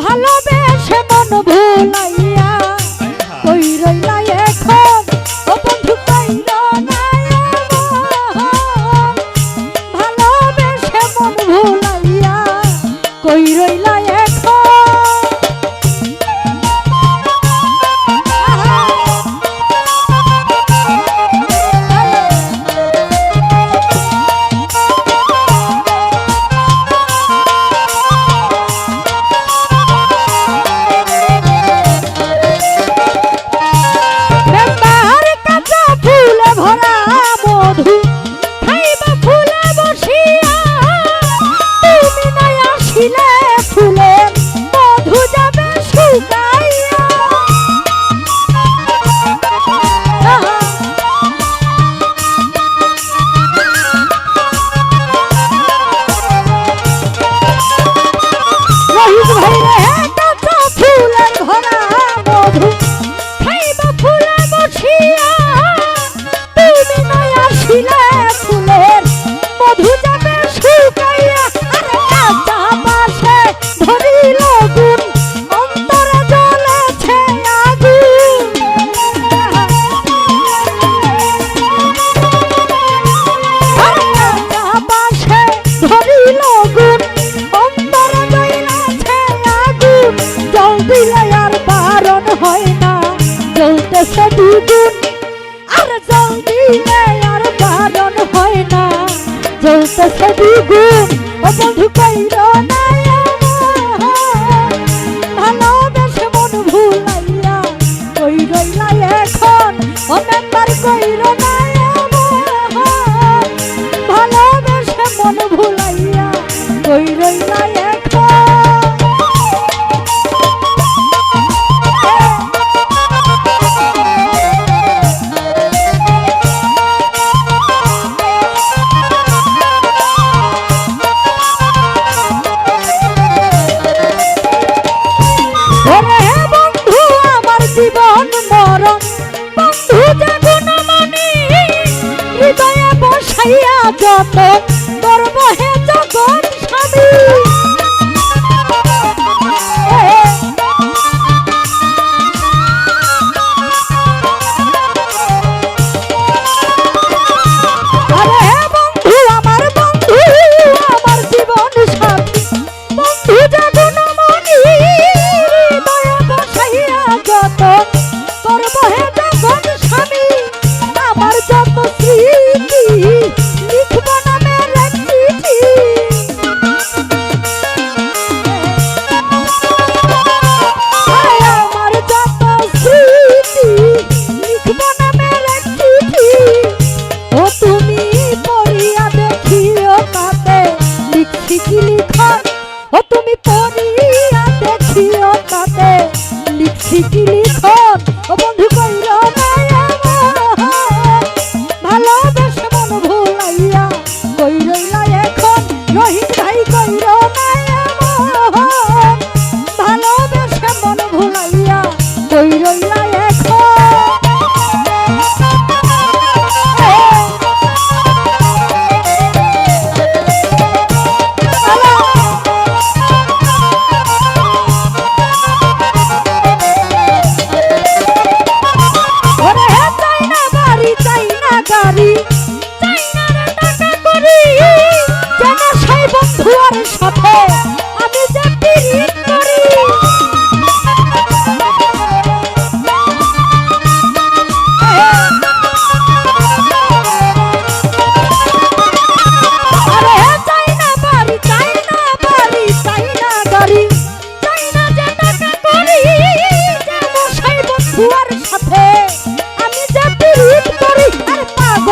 ভালোবেসে মন ভুলাইয়া দুগুণ আর জল দিলে আর বারণ হয় না জ্বলতেছে দুগুণ ও বন্ধু কইর না ভালোবেসে মন ভুলাইয়া, কই রইলা মরণ বন্ধু জাগুন মনে হৃদয়ে বসাইয়া যত গাড়ি টাকা করি? জানা সাই বন্ধু আর সাথে।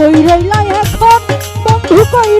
কই রইলা এখন বন্ধু কই